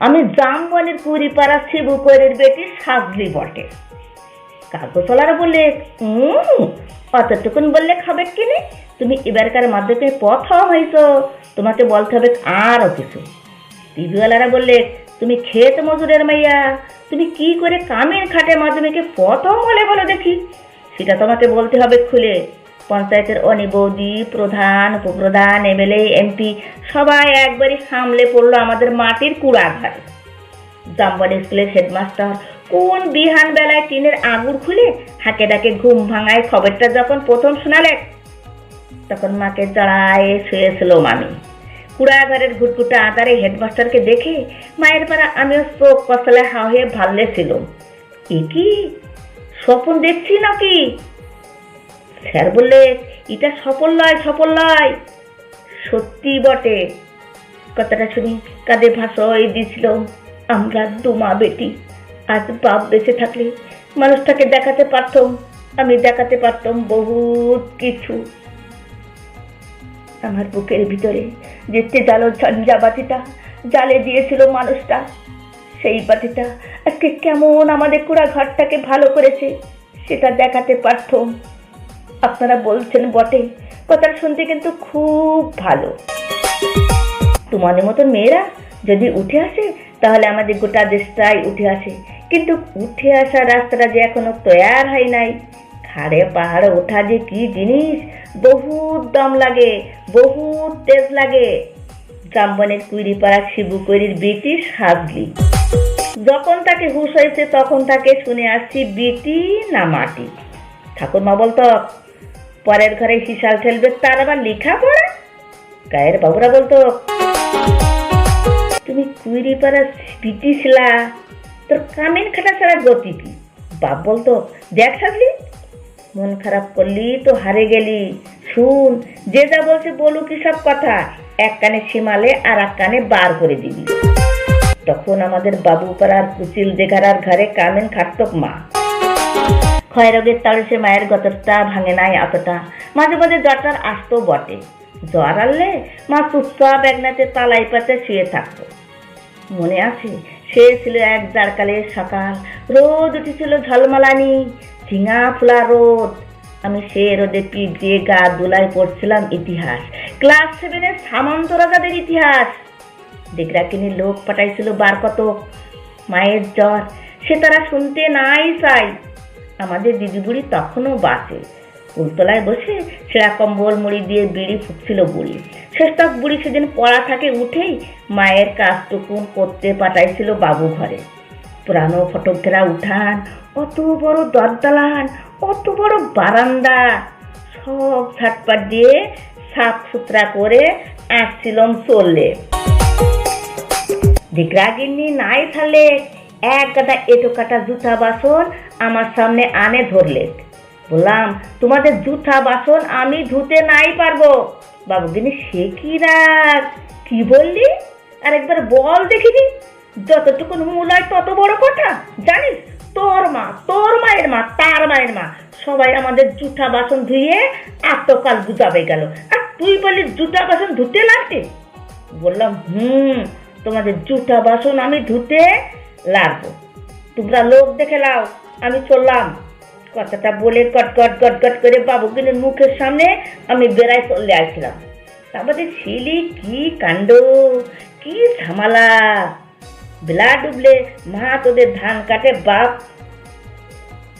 আমি জামবনের কুড়িপাড়া শিবুকরের বেটি সাজলি বটে। কাগজওয়ালারা বললে "উম, অতটুকুন বললে খাবে কিনে? তুমি এবারকার মাধ্যমে প্রথম হয়েছ তোমাকে বলতে হবে আরও কিছু। টিভিওয়ালারা বললে তুমি ক্ষেত মজুরের মাইয়া। তুমি কি করে কামের খাটে মাধ্যমিকে প্রথম হলে বলো দেখি? সেটা তোমাকে বলতে হবে খুলে। পঞ্চায়েতের অনি বৌদি, প্রধান, উপপ্রধান, এমএলএ, এমপি, সবাই একবারই সামলে পড়ল আমাদের মাটির কুড়া ঘাট জাম্বানি স্কুলের হেডমাস্টার কোন বিহান বেলায় টিনের আগুর খুলে হাঁকে ডাকে ঘুম ভাঙায় খবরটা যখন প্রথম শোনালেন, তখন মাকে জড়ায় শুয়েছিল মামি। কুড়াঘরের ঘুটঘুটা আদারে হেডমাস্টারকে দেখে মায়ের পাড়া আমিও চোখ কষলে হাও হয়ে ভাল্লে ছিল এ কি? স্বপন দেখছি নাকি? স্যার বললে, এটা সফল নয় সফল নয়। সত্যি বটে। কথাটা শুনি কাদের ভাষায় দিয়েছিল আমরা দুমা বেটি। আজ বাপ বেঁচে থাকলে মানুষটাকে দেখাতে পারতাম, আমি দেখাতে পারতাম বহুত কিছু। আমার বুকের ভিতরে যে জালো ঝঞ্ঝা বাতিটা, জালে দিয়েছিল মানুষটা। সেই বাতিটা আজকে কেমন আমাদের কুড়া ঘরটাকে ভালো করেছে, সেটা দেখাতে পারতাম। আপনারা বলছেন বটে কথা শুনতে কিন্তু খুব ভালো। তোমাদের মতো মেয়েরা যদি উঠে আসে, তাহলে আমাদের গোটা দেশটাই উঠে আসে। কিন্তু উঠে আসা রাস্তাটা যে এখনও তৈয়ার হয় নাই খাড়ে পাহাড়ে ওঠা যে কি জিনিস? বহুত দম লাগে, বহুত তেজ লাগে। জাম্বনের কুইরিপাড়া শিবুকরির বেটি সাজলি যখন তাকে হুশ হয়েছে, তখন তাকে শুনে আসছি বেটি না মাটি। ঠাকুরমা বলতো, পরের ঘরে হিসাল ঠেলবে, তার আবার লেখা পড়া গায়ের বাবুরা বলতো, তুমি কুইরি পাড়া পিটি ছিলা তোর কামেন খাটা ছাড়া গতি কি? বাপ বলতো, দেখ সাজলি মন খারাপ করলি তো হারে গেলি। শুন, যে যা বলছে বলুক কি সব কথা। এক কানে সীমালে আর এক কানে বার করে দিবি। তখন আমাদের বাবু পাড়ার কুচিল দেখারার ঘরে কামেন খাটতক মা। ক্ষয়রোগের তাড়সে মায়ের গতরটা ভাঙে নাই এতটা মাঝে মাঝে জ্বরটার আসতো বটে। জ্বর আনলে মা চুপচাপ একনাতে তালাই পাতে শুয়ে থাকতো। মনে আছে, সে ছিল এক জারকালের সকাল। রোদ উঠেছিল ঝলমালানি। ঝিঙা ফুলা রোদ। আমি সে রোদে পিঠ গা দুলাই পড়ছিলাম ইতিহাস। ক্লাস সেভেনের সামন্ত রাজাদের ইতিহাস। ডেকরাকিনি লোক পাঠাইছিল বার কত মায়ের জ্বর। সে তারা শুনতে নাই চাই। আমাদের দিদি বুড়ি তখনও বাঁচে। উলতলায় বসে সেরা কম্বল মুড়ি দিয়ে বিড়ি ফুটছিল বুড়ি। শেষতক বুড়ি সেদিন পড়া থাকে উঠেই মায়ের কাজটুকুন করতে পাঠাইছিল বাবু ঘরে। পুরানো ফটক ঘেরা উঠান অত বড় দরদালান অত বড় বারান্দা। সব ঝাটপাট দিয়ে সাফ সুতরা করে আসছিলাম চললে দিকরাগিন্নি নাই থালে, এক গাদা এটো কাটা জুতা বাসন আমার সামনে আনে ধরলে। বললাম, তোমাদের জুতা বাসন আমি ধুতে নাই পারব। বাবুগিনি, সে কি রাগ? কি বললি? আর একবার বল দেখিনি যতটুকু মূলায় তত বড় কথা, জানিস? তোর মা, তোর মায়ের মা, তার মায়ের মা, সবাই আমাদের জুঠা বাসন ধুয়ে আত্মকাল বুঝাবে গেল। আর তুই বলি জুতা বাসন ধুতে লাগছে বললাম, হুম, তোমাদের জুতা বাসন আমি ধুতে লাগবো। তোমরা লোক দেখে লাও আমি চললাম। কথাটা বলে কট কট কট কট করে বাবুকিনের মুখের সামনে আমি বেড়াই চলে আসলাম। তারপরে ছিলি কি কাণ্ড, কি ঝামালা? বেলা ডুবলে মা তোদের ধান কাটে, বাপ।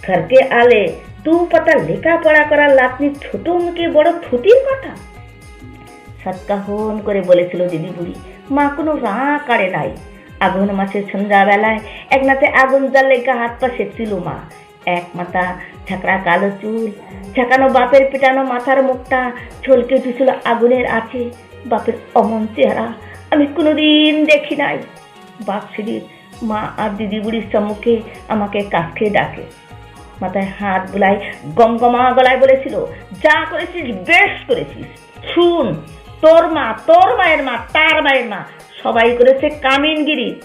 ঘরকে আলে দু পাতা লেখাপড়া করার লাতনি ছোট মুখে বড় থুতির কথা সৎকাহন করে বলেছিল দিদি বুড়ি, মা কোনো রা কাড়ে নাই। আগুন মাসের সন্ধ্যাবেলায় এক নাতে আগুন জ্বালে গা হাত পা সেচ্ছিল মা। এক মাথা ঝাঁকড়া কালো চুল, ঝাঁকানো বাপের পেটানো মাথার মুখটা ছলকে উঠেছিল আগুনের আছে বাপের অমন চেহারা আমি কোনোদিন দেখি নাই। বাপ মা আর দিদি বুড়ির সম্মুখে আমাকে কাছে ডাকে। মাথায় হাত বুলাই গমগমা গলায় বলেছিল, যা করেছিস, বেশ করেছিস। শুন, তোর মা, তোর মায়ের মা, তার মায়ের মা, সবাই করেছে কামিনগিরি।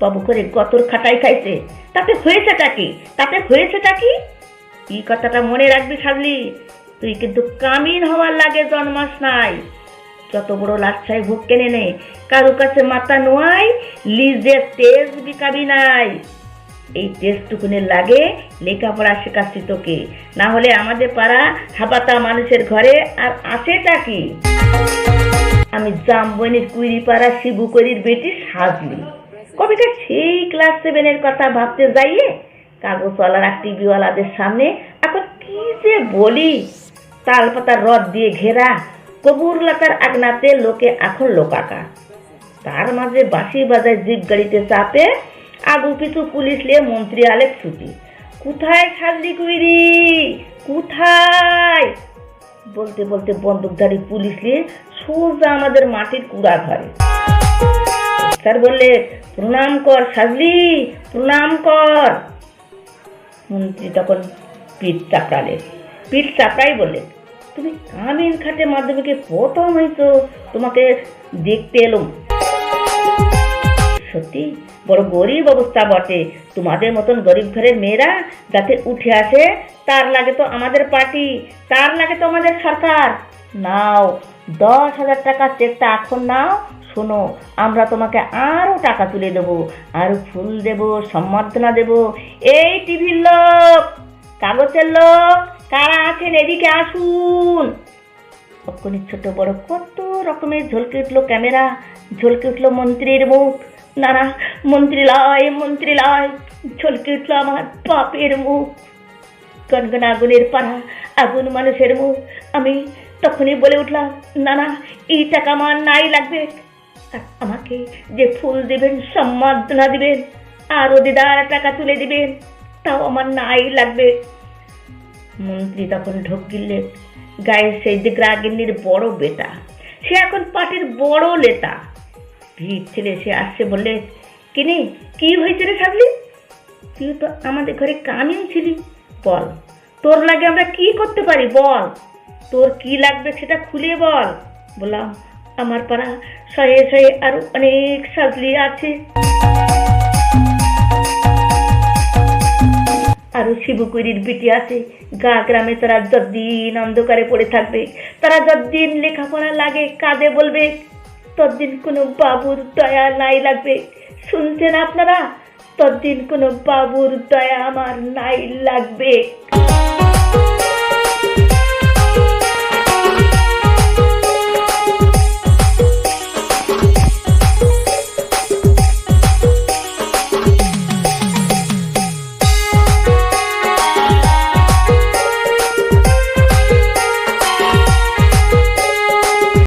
বাবু করে গতর খাটাই খাইছে। তাতে হয়েছেটা কি? তাতে হয়েছেটা কি? এই কথাটা মনে রাখবি সাজলি তুই কিন্তু কামিন হওয়ার লাগে জন্মাস নাই। যত বড় লাচ্ছাই ভোগ কেনে নে কারও কাছে মাথা নোয়াই লিজে তেজ বিকাবি নাই। এই টেস্টটুকুনের লাগে লেখাপড়া শেখাচ্ছি তোকে। না হলে আমাদের পাড়া হাবাতা মানুষের ঘরে আর আছেটা কি? আমি জামবনির কুইরিপাড়া শিবুকরির বেটি সাজলি কবিতা সেই ক্লাস সেভেনের কথা ভাবতে যাইয়ে কাগজওয়ালার টিভিওয়ালাদের সামনে এখন কি যে বলি? তাল পাতার রদ দিয়ে ঘেরা কবুর লাতার আগনাতে লোকে এখন লোকাকা। তার মাঝে বাঁশি বাজায় জিপ গাড়িতে চাপে, আগু পিছু পুলিশ নিয়ে মন্ত্রী আলেক ছুটি। কোথায় সাজলি কুইরি? কোথায়? বলতে বলতে বন্দুকধারী পুলিশ নিয়ে সোজা আমাদের মাটির কুড়া ঘরে। স্যার বললে, প্রণাম কর সাজলি, প্রণাম কর। মন্ত্রী তখন পিঠ চাপড়ালে পিঠ চাপড়াই বললে তুমি কামিন খাটে মাধ্যমিকে প্রথম হয়েছো, তোমাকে দেখতে এলুম। সত্যি, বড় গরিব অবস্থা বটে। তোমাদের মতন গরিব ঘরের মেয়েরা যাতে উঠে আসে, তার লাগে তো আমাদের পার্টি, তার লাগে তো আমাদের সরকার। নাও, দশ হাজার টাকা চেকটা এখন নাও, শোনো, আমরা তোমাকে আরও টাকা তুলে দেবো, আরও ফুল দেব, সম্বর্ধনা দেব। এই টিভির লোক, কাগজের লোক কারা আছেন? এদিকে আসুন। অক্ষণি ছোট বড় কত রকমের ঝলকে উঠল ক্যামেরা, ঝলকে উঠল মন্ত্রীর মুখ। না না মন্ত্রী লয় মন্ত্রী লয় ঝলকে উঠল আমার বাপের মুখ। গনগন আগুনের পাড়া, আগুন মানুষের মুখ। আমি তখনই বলে উঠলাম না না এই টাকা আমার নাই লাগবে। আর আমাকে যে ফুল দিবেন সম্মাননা দিবেন আরও দিদার টাকা তুলে দিবেন, তাও আমার নাই লাগবে। মন্ত্রী তখন ঢোক গিললে, গায়ে সেই দিক রাগিনীর বড় বেটা। সে এখন পার্টির বড় নেতা ভিড় ছেলে সে আসছে বললে, কিনে, কি হয়েছে রে সাবলি তুই তো আমাদের ঘরে কামিন ছিলি। বল, তোর লাগে আমরা কি করতে পারি? বল, তোর কি লাগবে সেটা খুলে বল। বললাম, আমার পাড়া শয়ে শয়ে আরও অনেক সাজলি আছে। আরও শিবকুরির বিটি আছে। গা গ্রামে তারা যতদিন অন্ধকারে পড়ে থাকবে, তারা যতদিন লেখাপড়া লাগে, কাঁদে বলবে, ততদিন কোনো বাবুর দয়া নাই লাগবে। শুনছেন আপনারা? ততদিন কোনো বাবুর দয়া আমার নাই লাগবে।